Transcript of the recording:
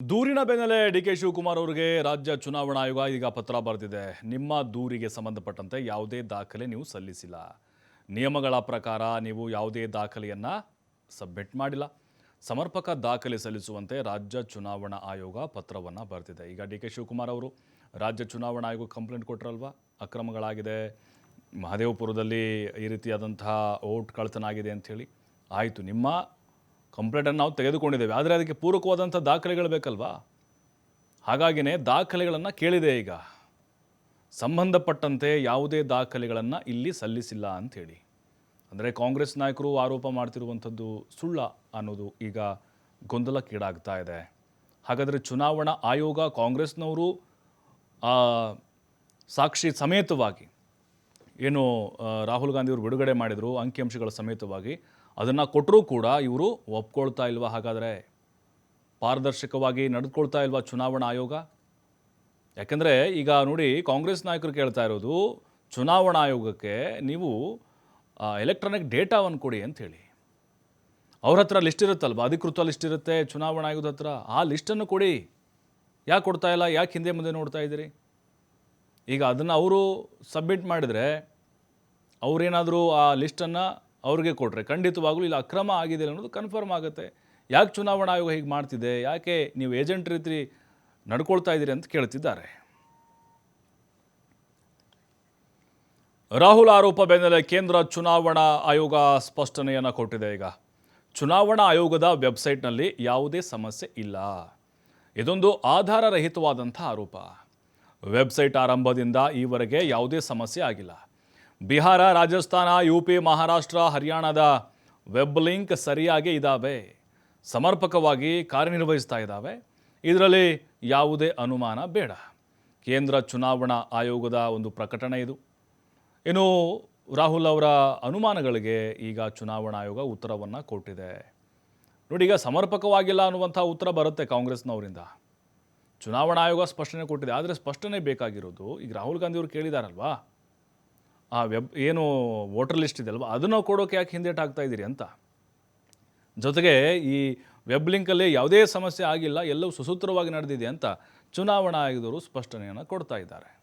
ದೂರಿನ ಬೆನ್ನಲ್ಲೇ D K Shivakumar ಅವರಿಗೆ ರಾಜ್ಯ ಚುನಾವಣಾ ಆಯೋಗ ಈಗ ಪತ್ರ ಬರೆದಿದೆ. ನಿಮ್ಮ ದೂರಿಗೆ ಸಂಬಂಧಪಟ್ಟಂತೆ ಯಾವುದೇ ದಾಖಲೆ ನೀವು ಸಲ್ಲಿಸಿಲ್ಲ. ನಿಯಮಗಳ ಪ್ರಕಾರ ನೀವು ಯಾವುದೇ ದಾಖಲೆಯನ್ನು ಸಬ್ಮಿಟ್ ಮಾಡಿಲ್ಲ. ಸಮರ್ಪಕ ದಾಖಲೆ ಸಲ್ಲಿಸುವಂತೆ ರಾಜ್ಯ ಚುನಾವಣಾ ಆಯೋಗ ಪತ್ರವನ್ನು ಬರೆದಿದೆ. ಈಗ ಡಿ ಕೆ ಶಿವಕುಮಾರ್ ಅವರು, ರಾಜ್ಯ ಚುನಾವಣಾ ಆಯೋಗ ಕಂಪ್ಲೇಂಟ್ ಕೊಟ್ಟರಲ್ವಾ ಅಕ್ರಮಗಳಾಗಿದೆ. ಮಹದೇವಪುರದಲ್ಲಿ ಈ ರೀತಿಯಾದಂತಹ ಓಟ್ ಕಳ್ತನ ಆಗಿದೆ ಅಂಥೇಳಿ ಆಯಿತು, ನಿಮ್ಮ ಕಂಪ್ಲೇಂಟನ್ನು ನಾವು ತೆಗೆದುಕೊಂಡಿದ್ದೇವೆ. ಆದರೆ ಅದಕ್ಕೆ ಪೂರಕವಾದಂಥ ದಾಖಲೆಗಳು ಬೇಕಲ್ವಾ? ಹಾಗಾಗಿನೇ ದಾಖಲೆಗಳನ್ನು ಕೇಳಿದೆ ಈಗ. ಸಂಬಂಧಪಟ್ಟಂತೆ ಯಾವುದೇ ದಾಖಲೆಗಳನ್ನು ಇಲ್ಲಿ ಸಲ್ಲಿಸಿಲ್ಲ ಅಂಥೇಳಿ. ಅಂದರೆ ಕಾಂಗ್ರೆಸ್ ನಾಯಕರು ಆರೋಪ ಮಾಡ್ತಿರುವಂಥದ್ದು ಸುಳ್ಳ ಅನ್ನೋದು ಈಗ ಗೊಂದಲಕ್ಕೀಡಾಗ್ತಾ ಇದೆ. ಹಾಗಾದರೆ ಚುನಾವಣಾ ಆಯೋಗ ಕಾಂಗ್ರೆಸ್ನವರು ಸಾಕ್ಷಿ ಸಮೇತವಾಗಿ, ಏನು ರಾಹುಲ್ ಗಾಂಧಿಯವರು ಬಿಡುಗಡೆ ಮಾಡಿದರು ಅಂಕಿಅಂಶಗಳ ಸಮೇತವಾಗಿ ಅದನ್ನು ಕೊಟ್ಟರೂ ಕೂಡ ಇವರು ಒಪ್ಕೊಳ್ತಾ ಇಲ್ವಾ? ಹಾಗಾದರೆ ಪಾರದರ್ಶಕವಾಗಿ ನಡೆದುಕೊಳ್ತಾ ಇಲ್ವಾ ಚುನಾವಣಾ ಆಯೋಗ? ಯಾಕೆಂದರೆ ಈಗ ನೋಡಿ ಕಾಂಗ್ರೆಸ್ ನಾಯಕರು ಕೇಳ್ತಾ ಇರೋದು, ಚುನಾವಣಾ ಆಯೋಗಕ್ಕೆ ನೀವು ಎಲೆಕ್ಟ್ರಾನಿಕ್ ಡೇಟಾವನ್ನು ಕೊಡಿ ಅಂಥೇಳಿ ಅವ್ರ ಹತ್ರ ಲಿಸ್ಟ್ ಇರುತ್ತಲ್ವ? ಅಧಿಕೃತ ಲಿಸ್ಟ್ ಇರುತ್ತೆ ಚುನಾವಣಾ ಆಯೋಗದ ಹತ್ರ. ಆ ಲಿಸ್ಟನ್ನು ಕೊಡಿ. ಯಾಕೆ ಕೊಡ್ತಾ ಇಲ್ಲ? ಯಾಕೆ ಹಿಂದೆ ಮುಂದೆ ನೋಡ್ತಾ ಇದ್ದೀರಿ? ಈಗ ಅದನ್ನು ಅವರು ಸಬ್ಮಿಟ್ ಮಾಡಿದರೆ ಅವರೇನಾದರೂ ಆ ಲಿಸ್ಟನ್ನು ಅವ್ರಿಗೆ ಕೊಟ್ಟರೆ ಖಂಡಿತವಾಗಲೂ ಇಲ್ಲಿ, ಅಕ್ರಮ ಆಗಿದೆ ಅನ್ನೋದು ಕನ್ಫರ್ಮ್ ಆಗುತ್ತೆ. ಯಾಕೆ ಚುನಾವಣಾ ಆಯೋಗ ಹೀಗೆ ಮಾಡ್ತಿದೆ? ಯಾಕೆ ನೀವು ಏಜೆಂಟ್ ರೀತಿ ನಡ್ಕೊಳ್ತಾ ಇದ್ದೀರಿ ಅಂತ ಕೇಳ್ತಿದ್ದಾರೆ. ರಾಹುಲ್ ಆರೋಪ ಬೆನ್ನಲ್ಲೇ ಕೇಂದ್ರ ಚುನಾವಣಾ ಆಯೋಗ ಸ್ಪಷ್ಟನೆಯನ್ನು ಕೊಟ್ಟಿದೆ ಈಗ. ಚುನಾವಣಾ ಆಯೋಗದ ವೆಬ್ಸೈಟ್ನಲ್ಲಿ ಯಾವುದೇ ಸಮಸ್ಯೆ ಇಲ್ಲ. ಇದೊಂದು ಆಧಾರರಹಿತವಾದಂಥ ಆರೋಪ. ವೆಬ್ಸೈಟ್ ಆರಂಭದಿಂದ ಈವರೆಗೆ ಯಾವುದೇ ಸಮಸ್ಯೆ ಆಗಿಲ್ಲ. ಬಿಹಾರ, ರಾಜಸ್ಥಾನ, ಯು ಪಿ, ಮಹಾರಾಷ್ಟ್ರ, ಹರಿಯಾಣದ ವೆಬ್ ಲಿಂಕ್ ಸರಿಯಾಗಿ ಇದ್ದಾವೆ ಸಮರ್ಪಕವಾಗಿ ಕಾರ್ಯನಿರ್ವಹಿಸ್ತಾ ಇದ್ದಾವೆ ಇದರಲ್ಲಿ ಯಾವುದೇ ಅನುಮಾನ ಬೇಡ. ಕೇಂದ್ರ ಚುನಾವಣಾ ಆಯೋಗದ ಒಂದು ಪ್ರಕಟಣೆ ಇದು. ಇನ್ನು ರಾಹುಲ್ ಅವರ ಅನುಮಾನಗಳಿಗೆ ಈಗ ಚುನಾವಣಾ ಆಯೋಗ ಉತ್ತರವನ್ನು ಕೊಟ್ಟಿದೆ. ನೋಡಿ, ಈಗ ಸಮರ್ಪಕವಾಗಿಲ್ಲ ಅನ್ನುವಂಥ ಉತ್ತರ ಬರುತ್ತೆ ಕಾಂಗ್ರೆಸ್ನವರಿಂದ. ಚುನಾವಣಾ ಆಯೋಗ ಸ್ಪಷ್ಟನೆ ಕೊಟ್ಟಿದೆ. ಆದರೆ ಸ್ಪಷ್ಟನೆ ಬೇಕಾಗಿರೋದು ಈಗ ರಾಹುಲ್ ಗಾಂಧಿ ಅವರು ಕೇಳಿದಾರಲ್ವಾ? ಆ ವೆಬ್ ಏನು ವೋಟರ್ ಲಿಸ್ಟ್ ಇದೆ ಅಲ್ವಾ ಅದನ್ನು ಕೊಡೋಕೆ ಯಾಕೆ ಹಿಂದೇಟ್ ಆಗ್ತಾ ಇದ್ದೀರಿ ಅಂತ? ಜೊತೆಗೆ ಈ ವೆಬ್ ಲಿಂಕಲ್ಲಿ ಯಾವುದೇ ಸಮಸ್ಯೆ ಆಗಿಲ್ಲ, ಎಲ್ಲವೂ ಸುಸೂತ್ರವಾಗಿ ನಡೆದಿದೆ ಅಂತ ಚುನಾವಣಾ ಆಯೋಗದವರು ಸ್ಪಷ್ಟನೆಯನ್ನು ಕೊಡ್ತಾ ಇದ್ದಾರೆ.